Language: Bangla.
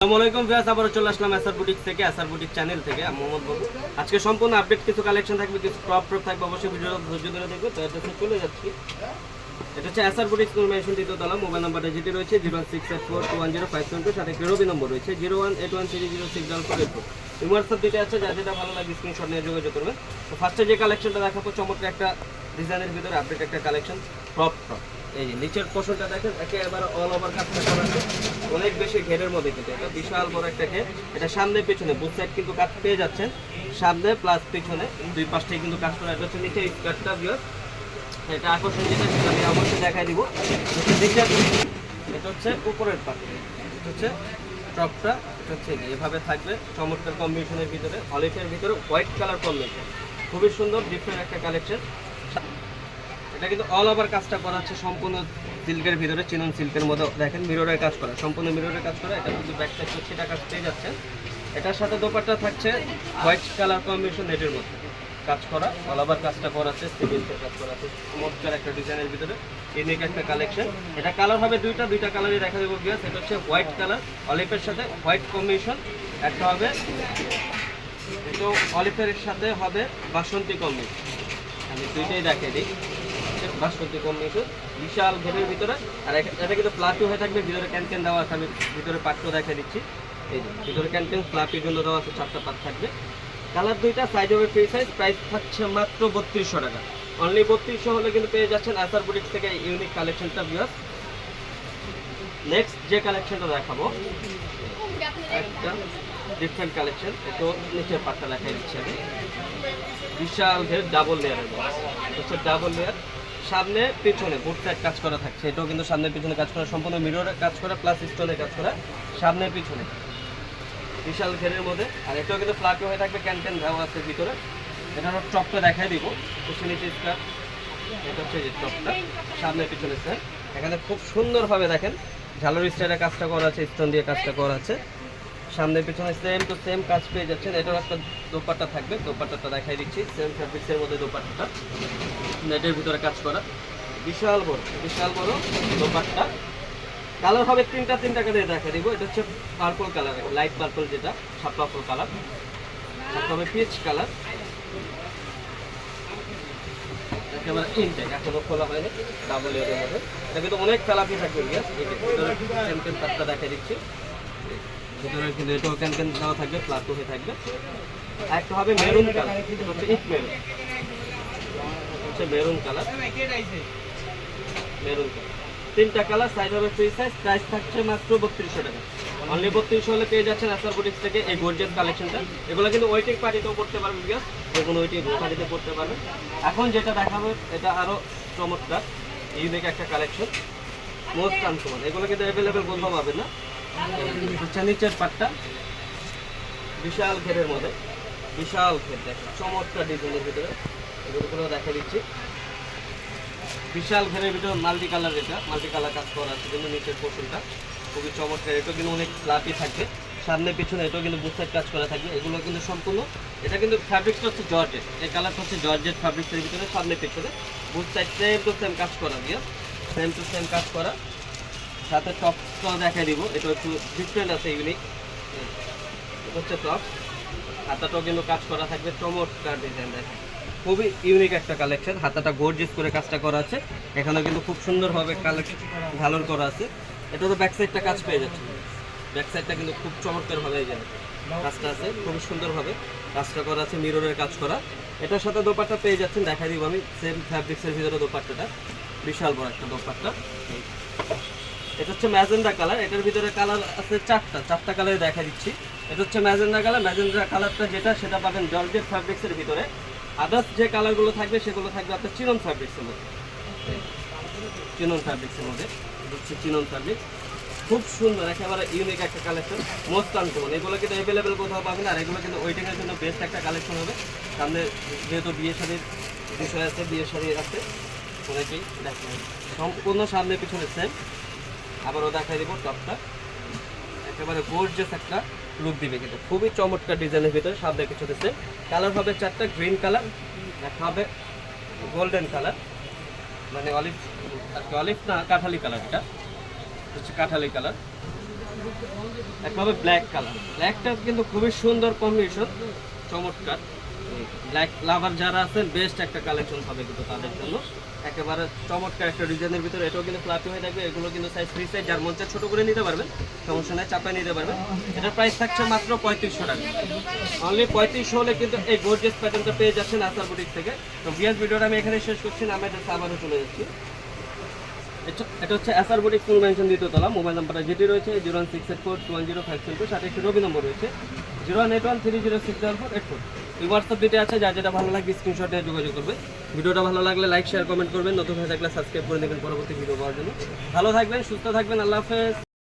আসসালামু আলাইকুম ভিউয়ার্স, আবারও চলে আসলাম এসআর বুটিক থেকে এসআর বুটিক চ্যানেল থেকে। মোহাম্মদ বাবু। আজকে সম্পূর্ণ আপডেট কিছু কালেকশন থাকবে, কিছু ক্রপ টপ থাকবে, অবশ্যই ভিডিওটা ধৈর্য ধরে দেখবে তো অ্যাড্রেসে চলে যাচ্ছি। এটা হচ্ছে এসআর বুটিক স্কুল মেশিন দ্বিতীয়তলা মোবাইল নাম্বারটা যেটি রয়েছে zero one six eight four two one zero five seven two সাথে একটি রবি নম্বর রয়েছে zero one eight one three zero six double four eight four WhatsApp দিতে আছে যা যেটা ভালো লাগে স্ক্রিনশট নিয়ে যোগাযোগ করবেন। তো ফার্স্টে যে কালেকশনটা দেখাবো, চমৎকার একটা ডিজাইনের ভিতরে আপডেট একটা কালেকশন ক্রপ টপ এই নিচের পোর্শনটা দেখেন, একেবারে অল ওভার কাজটা করা আছে। অনেক বেশি ঘেরের মধ্যে কিন্তু এটা, বিশাল বড় একটা ঘের। এটা সামনে পেছনে, বুথ সাইড কিন্তু কাজ পেয়ে যাচ্ছেন। সামনে প্লাস পেছনে, দুই পাশটাই কিন্তু কাজ করা এটা হচ্ছে নিচে স্কার্টটা বিয়ার এটা আকর্ষণ যেটা আমি অবশ্যই দেখাই দিব। এটা হচ্ছে উপরের পাট এটা হচ্ছে টপটা এটা হচ্ছে এভাবে থাকবে। চমৎকার কম্বিনেশনের ভিতরে অলিফের ভিতরে হোয়াইট কালার কম্বিনেশন খুবই সুন্দর ডিফারেন্ট একটা কালেকশন এটা কিন্তু অল ওভার কাজটা করা হচ্ছে সম্পূর্ণ সিল্কের ভিতরে, চিনন সিল্কের মধ্যে দেখেন মিররের কাজ করা, সম্পূর্ণ মিররের কাজ করা। এটা কিন্তু ব্যাক সাইড হচ্ছে এটা কাজ পেয়ে যাচ্ছে। এটার সাথে দোপাট্টা থাকছে হোয়াইট কালার কম্বিনেশন নেটের মধ্যে। কাজ করা অল ওভার কাজটা করা আছে সিভিলসের কাজ করা আছে। চমৎকার একটা ডিজাইনের ভিতরে ইউনিক একটা কালেকশন এটা কালার হবে দুইটা দুইটা কালারই দেখা দেবো গিয়া সেটা হচ্ছে হোয়াইট কালার অলিভের সাথে হোয়াইট কম্বিনেশন একটা হবে, এটা অলিভের সাথে হবে বাসন্তী কম্বিনেশন আমি দুইটাই দেখাই দিই। বাসন্তী কম্বিনেশন বিশাল ঘেরের ভিতরে। আর এটা কিন্তু ফ্লাপি হয়ে থাকবে, ভিতরে ক্যান দেওয়া আছে, আমি ভিতরে পাটও দেখাই দিচ্ছি। এই যে, ভিতরে ক্যান ক্যান জন্য দেওয়া আছে, চারটা পাত থাকবে। কালার দুইটা সাইড হবে ফ্রি সাইজ প্রাইস থাকছে মাত্র বত্রিশশো টাকা। অনলি বত্রিশশো হলে কিন্তু পেয়ে যাচ্ছেন আসার বুটিক্স থেকে ইউনিক কালেকশনটা বিয়াস নেক্সট যে কালেকশনটা দেখাবো, একটা ডিফারেন্ট কালেকশন একটু নিচের পাটটা দেখাই দিচ্ছি আমি। বিশাল ডাবল লেয়ারের হচ্ছে ডাবল লেয়ার সামনে, পিছনে বুট সাইড কাজ করা থাকছে। এটাও কিন্তু সামনে, পিছনে কাজ করা, সম্পূর্ণ মিররের কাজ করা প্লাস স্টোনের কাজ করা, সামনে, পিছনে। বিশাল ঘেরের মধ্যে। আর এটাও কিন্তু ফ্লাকে হয়ে থাকবে ক্যান ক্যান দেওয়া আছে ভিতরে। এটা হলো টপটা দেখাই দিব। হচ্ছে নিচে এটা হচ্ছে যে টপটা। সামনে, পিছনে স্যার এখানে খুব সুন্দরভাবে দেখেন, ঝালর স্টাইলের কাজটা করা আছে স্টোন দিয়ে কাজটা করা আছে। সামনে, পিছনে সেম টু সেম কাজ পেয়ে যাচ্ছেন। এটাও একটা দোপাট্টা থাকবে, দোপাট্টাটা দেখাই দিচ্ছি সেম ফ্যাব্রিক্সের মধ্যে দোপাট্টাটা। নেটের ভিতরে কাজ করা। বিশাল বড় বিশাল বড় দোপাট্টা। কালার হবে তিনটা তিনটা কালার দেখা দিব। এটা হচ্ছে পার্পল কালার লাইট পার্পল যেটা সাপলা ফুল কালার হবে পিচ কালার এখনও খোলা হয়নি ডাবল মধ্যে। অনেক দেখা দিচ্ছি। ভিতরে কিন্তু ক্যান ক্যান দেওয়া থাকবে প্লাটো হয়ে থাকবে। একটা হবে মেরুন কালার, হচ্ছে মেরুন। কালার। Maroon colour. তিনটা কালার সাইজ হবে মাত্র বত্রিশশো টাকা। অনলি বত্রিশশো হলে পেয়ে যাচ্ছেন আসার বুটিক্স থেকে এই গোর্জেস কালেকশনটা এগুলো কিন্তু ওয়েটিং পার্টিতেও করতে পারবেন ওয়েটিং পার্টিতে করতে পারবেন। এখন যেটা দেখাবো, এটা আরও চমৎকার ইউনিক একটা কালেকশন মোস্ট আনকমন এগুলো কিন্তু অ্যাভেলেবেল কোথাও পাবেন না। হচ্ছে বিশাল ঘেরের মধ্যে। বিশাল ঘের দেখেন চমৎকার ডিজাইনের ভিতরে। এগুলো দেখা দিচ্ছি। বিশাল ঘেরের ভিতরে মাল্টি কালার এটা মাল্টি কালার কাজ করা আছে কিন্তু নিচের পোর্শনটা খুবই চমৎকার। এটাও কিন্তু অনেক লাপি থাকবে সামনে, পিছনে এটাও কিন্তু বুথসাইড কাজ করা থাকবে এগুলো কিন্তু সম্পূর্ণ, এটা কিন্তু ফ্যাব্রিকটা হচ্ছে জর্জেট এই কালারটা হচ্ছে জর্জেট ফ্যাব্রিক্সের ভিতরে, সামনে, পিছনে। সাইড সেম টু সেম কাজ করা দিয়ে সেম টু সেম কাজ করা। সাথে টপটা দেখাই দিব। এটা একটু ডিফারেন্ট আছে ইউনিক এটা হচ্ছে টপ হাতাটাও কিন্তু কাজ করা থাকবে চমৎকার ডিজাইন দেখেন। খুবই ইউনিক একটা কালেকশন হাতাটা গর্জিস করে কাজটা করা আছে। এখানে কিন্তু খুব সুন্দরভাবে কালেকশন ঝালর করা আছে। এটা তো ব্যাক সাইডটা কাজ পেয়ে যাচ্ছে। ব্যাক সাইডটা কিন্তু খুব চমৎকারভাবে এই যাবে কাজটা আছে খুব সুন্দরভাবে কাজটা করা আছে মিররের কাজ করা। এটার সাথে দোপাট্টা পেয়ে যাচ্ছেন দেখা দিব আমি সেম ফ্যাব্রিক্সের ভিতরে দোপাট্টাটা। বিশাল বড় একটা দোপাট্টা। এটা হচ্ছে ম্যাজেন্ডা কালার, এটার ভিতরে কালার আছে চারটা চারটা কালারে দেখা দিচ্ছি। এটা হচ্ছে ম্যাজেন্ডা কালার, ম্যাজেন্ডা কালারটা যেটা, সেটা পাবেন জর্জেট ফ্যাব্রিক্সের ভিতরে। আদার্স যে কালারগুলো থাকবে, সেগুলো থাকবে আপনার চিনন ফ্যাব্রিক্সের মধ্যে। চিনন ফ্যাব্রিক্সের মধ্যে। হচ্ছে চিনন ফ্যাব্রিক খুব সুন্দর, একেবারে ইউনিক একটা কালেকশন মোস্ট আনকমন এগুলো কিন্তু অ্যাভেলেবেল কোথাও পাবেন, আর এগুলো কিন্তু ওয়েটিংয়ের জন্য বেস্ট একটা কালেকশন হবে। সামনে যেহেতু বিয়ে শাড়ির বিষয় আছে, বিয়ে শাড়ি আছে, অনেকেই দেখেন। সম্পূর্ণ সামনে পিছনে সেম আবারও দেখাই দিব টপটা। একেবারে গোর্জিয়াস একটা লুক দিবে কিন্তু। খুবই চমৎকার ডিজাইনের ভিতরে সামনে কিছু দিচ্ছে কালার হবে চারটা গ্রিন কালার একটা হবে গোল্ডেন কালার মানে অলিভ আর কি অলিভ না, কাঠালি কালার এটা। হচ্ছে কাঠালি কালার একভাবে ব্ল্যাক কালার ব্ল্যাকটা কিন্তু খুবই সুন্দর কম্বিনেশন চমৎকার। ব্ল্যাক লাভার যারা আছেন বেস্ট একটা কালেকশন হবে কিন্তু তাদের জন্য। একেবারে চমৎকার একটা ডিজাইনের ভিতরে, এটাও কিন্তু হয়ে থাকবে। এগুলো কিন্তু সাইজ সাইজ যার মঞ্চে করে নিতে পারবেন। সমস্যা নাই, চাপায় নিতে পারবেন। এটার প্রাইস থাকছে মাত্র পঁয়ত্রিশশো টাকা। অনলি পঁয়ত্রিশশো হলে কিন্তু এই গোর্জেস প্যাটার্নটা পেয়ে যাচ্ছেন আসার বুটিক থেকে। তো বিয়াস ভিডিওটা আমি এখানে শেষ করছি না আমি এটা আবারও চলে যাচ্ছি। এটা- হচ্ছে SR boutique full mansion mobile নাম্বারটা যেটি রয়েছে zero one six eight four two one zero five seven two সাথে একটি রবি নম্বর রয়েছে। Zero one eight one three zero six double four eight four এই হোয়াটসঅ্যাপ দিতে আছে, যা যেটা ভালো লাগবে স্ক্রিনশট নিয়ে যোগাযোগ করবে। ভিডিওটা ভালো লাগলে লাইক শেয়ার কমেন্ট করবেন। নতুন হয়ে থাকলে সাবস্ক্রাইব করে নেবেন পরবর্তী ভিডিও পাওয়ার জন্য। ভালো থাকবেন, সুস্থ থাকবেন, আল্লাহ হাফেজ।